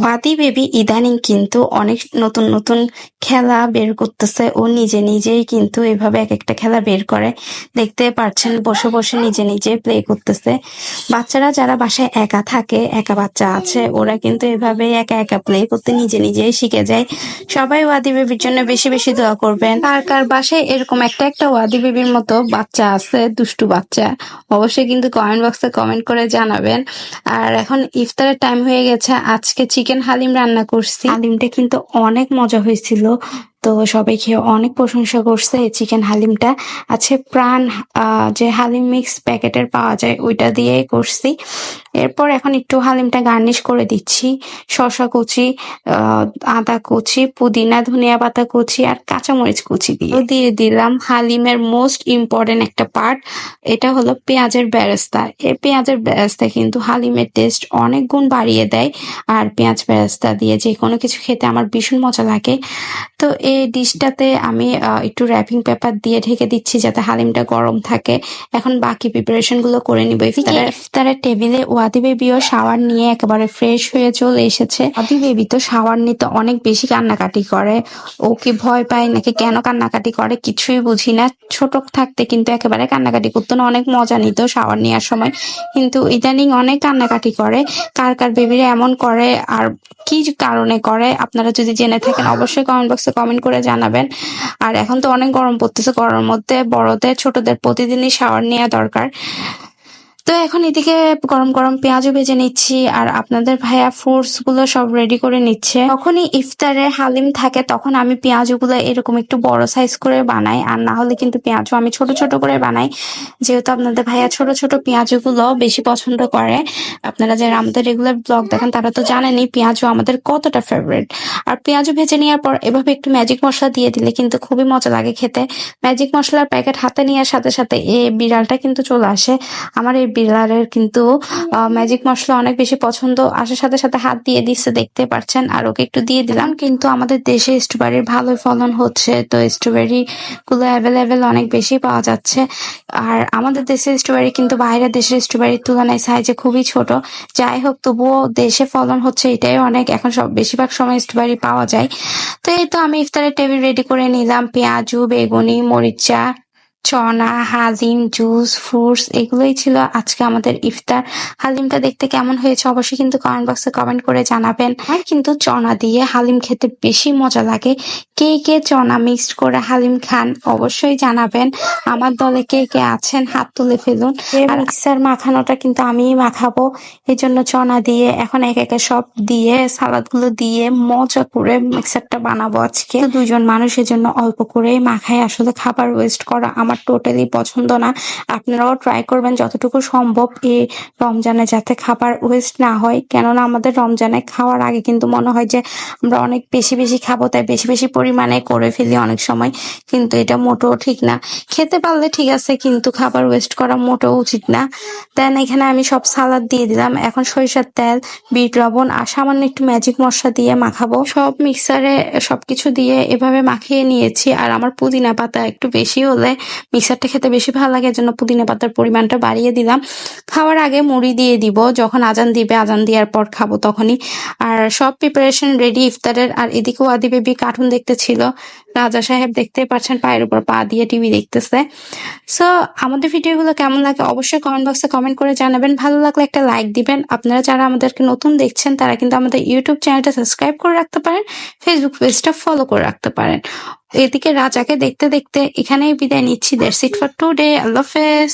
ওয়াদি baby ইদানিং কিন্তু অনেক নতুন নতুন খেলা বের করতেছে। ও নিজে নিজেই কিন্তু এভাবে এক একটা খেলা বের করে। দেখতে পারছেন, বসে বসে নিজে নিজে প্লে করতেছে। বাচ্চারা যারা বাসায় একা থাকে, একা বাচ্চা আছে, ওরা কিন্তু এভাবে একা একা প্লে করতে নিজে নিজেই শিখে যায়। সবাই ওয়াদি বেবির জন্য বেশি বেশি দোয়া করবেন। কার কার বাসায় এরকম একটা একটা ওয়াদি বেবির মতো বাচ্চা আছে, দুষ্টু বাচ্চা, অবশ্যই কিন্তু কমেন্ট বক্সে কমেন্ট করে জানাবেন। আর এখন ইফতারের টাইম হয়ে গেছে। আজকে চিকেন হালিম রান্না করছি। হালিমটা কিন্তু অনেক মজা হয়েছিল। তো সবাই খেয়ে অনেক প্রশংসা করছে এই চিকেন হালিমটা। আছে প্রাণ যে হালিম মিক্স প্যাকেটের পাওয়া যায়, ওইটা দিয়েই করছি। এরপর এখন একটু হালিমটা গার্নিশ করে দিচ্ছি। শসা কুচি আদা কুচি, পুদিনা, ধনিয়া পাতা কুচি আর কাঁচামরিচ কুচি দিয়ে। দিয়ে দিলাম হালিমের মোস্ট ইম্পর্টেন্ট একটা পার্ট এটা হলো পেঁয়াজের বেরেস্তা। এই পেঁয়াজের বেরেস্তা কিন্তু হালিমের টেস্ট অনেক গুণ বাড়িয়ে দেয়। আর পেঁয়াজ বেরেস্তা দিয়ে যে কোনো কিছু খেতে আমার ভীষণ মজা লাগে। তো এই ডিশটাতে আমি একটু র্যাপিং পেপার দিয়ে ঢেকে দিচ্ছি যাতে হালিমটা গরম থাকে। এখন বাকি প্রিপারেশনগুলো করে নিব। ইফতারের ইফতারের টেবিলে ওয়াদি বেবিও শাওয়ার নিয়ে একেবারে ফ্রেশ হয়ে চলে এসেছে। ওয়াদি বেবি তো শাওয়ার নিতে অনেক বেশি কান্নাকাটি করে। ও কি ভয় পায় নাকি কেন কান্নাকাটি করে কিছুই বুঝি না। ছোট থাকতে কিন্তু একেবারে কান্নাকাটি করতো না অনেক মজা নিত শাওয়ার নেওয়ার সময়। কিন্তু ইদানিং অনেক কান্নাকাটি করে। কার কার বেবিরা এমন করে আর কি কারণে করে আপনারা যদি জেনে থাকেন অবশ্যই কমেন্ট বক্সে কমেন্ট করে জানাবেন। আর এখন তো অনেক গরম পড়তেছে, গরমের মধ্যে বড়দের, ছোটদের প্রতিদিনই শাওয়ার নেওয়া দরকার। তো এখন এদিকে গরম গরম পেঁয়াজও ভেজে নিচ্ছি, আর আপনাদের ভাইয়া ফ্রুটসগুলো সব রেডি করে নিচ্ছে। যখনই ইফতারে হালিম থাকে, তখন আমি পেঁয়াজগুলো এরকম একটু বড় সাইজ করে বানাই, আর না হলে কিন্তু পেঁয়াজও আমি ছোট ছোট করে বানাই। যেহেতু আপনাদের ভাইয়া ছোট ছোট পেঁয়াজগুলো বেশি পছন্দ করে, আপনারা যারা আমাদের রেগুলার ব্লগ দেখেন, তারা তো জানেনই পেঁয়াজও আমাদের কতটা ফেভারিট আর পেঁয়াজও ভেজে নেওয়ার পর এভাবে একটু ম্যাজিক মশলা দিয়ে দিলে কিন্তু খুবই মজা লাগে খেতে। ম্যাজিক মশলার প্যাকেট হাতে নেওয়ার সাথে সাথে এই বিড়ালটা কিন্তু চলে আসে। আমার এই বিড়ালের কিন্তু ম্যাজিক মশলা অনেক বেশি পছন্দ। আসার সাথে সাথে হাত দিয়ে দিচ্ছে দেখতে পাচ্ছেন আর ওকে একটু দিয়ে দিলাম। কিন্তু আমাদের দেশে স্ট্রবেরির ভালো ফলন হচ্ছে। তো স্ট্রবেরি গুলো অ্যাভেলেবেল অনেক বেশি পাওয়া যাচ্ছে। আর আমাদের দেশের স্ট্রবেরি কিন্তু বাইরের দেশের স্ট্রবেরির তুলনায় সাইজে খুবই ছোট। যাই হোক তবুও দেশে ফলন হচ্ছে এটাই অনেক। এখন সব বেশিরভাগ সময় স্ট্রবেরি পাওয়া যায়। তো এই তো আমি ইফতারের টেবিল রেডি করে নিলাম। পেঁয়াজু বেগুনি মরিচা। চনা হালিম জুস ফ্রুটস এগুলোই ছিল আজকে আমাদের ইফতার। হালিমটা দেখতে কেমন হয়েছে অবশ্যই কিন্তু কমেন্ট বক্সে কমেন্ট করে জানাবেন। আর কিন্তু চনা দিয়ে হালিম খেতে বেশি মজা লাগে। কে কে চনা মিক্সড করে হালিম খান অবশ্যই জানাবেন। আমার দলে কে কে আছেন হাত তুলে ফেলুন। আর মিক্সার মাখানোটা কিন্তু আমিই মাখাবো। এই জন্য চনা দিয়ে এখন এক একে সব দিয়ে সালাদগুলো দিয়ে মজা করে মিক্সারটা বানাবো আজকে। দুজন মানুষের জন্য অল্প করে মাখায়। আসলে খাবার ওয়েস্ট করা আমার টোটালি পছন্দ না। আপনারাও ট্রাই করবেন যতটুকু সম্ভব এই রমজানে যাতে খাবার ওয়েস্ট না হয়। কেননা আমাদের রমজানে খাওয়ার আগে কিন্তু মনে হয় যে আমরা অনেক বেশি বেশি খাব, তাই বেশি বেশি পরিমাণে করে ফেলি অনেক সময়। কিন্তু এটা মোটেও ঠিক না। খেতে পারলে ঠিক আছে, কিন্তু খাবার ওয়েস্ট করা মোটেও উচিত না। দেন এখানে আমি সব সালাদ দিয়ে দিলাম। এখন সরিষার তেল, বিট লবণ আর সামান্য একটু ম্যাজিক মশলা দিয়ে মাখাবো। সব মিক্সারে সবকিছু দিয়ে এভাবে মাখিয়ে নিয়েছি। আর আমার পুদিনা পাতা একটু বেশি হলে মিক্সারটা খেতে বেশি ভালো লাগে, এজন্য পুদিনা পাতার পরিমাণটা বাড়িয়ে দিলাম। খাওয়ার আগে মুড়ি দিয়ে দিব, যখন আজান দিবে, আজান দেওয়ার পর খাব তখনই। আর সব প্রিপারেশন রেডি ইফতারের, আর এদিকেও আদি বেবি কার্টুন দেখতে ছিল রাজা সাহেব দেখতে পাচ্ছেন, পায়ের উপর পা দিয়ে টিভি দেখতেছে। সো আমাদের ভিডিওগুলো কেমন লাগে অবশ্যই কমেন্ট বক্সে কমেন্ট করে জানাবেন। ভালো লাগলে একটা লাইক দিবেন। আপনারা যারা আমাদেরকে নতুন দেখছেন, তারা কিন্তু আমাদের ইউটিউব চ্যানেলটা সাবস্ক্রাইব করে রাখতে পারেন ফেসবুক পেজটা ফলো করে রাখতে পারেন। এদিকে রাজাকে দেখতে দেখতে এখানেই বিদায় নিচ্ছি। দ্যাটস ইট ফর টুডে আল্লাহ হাফেজ।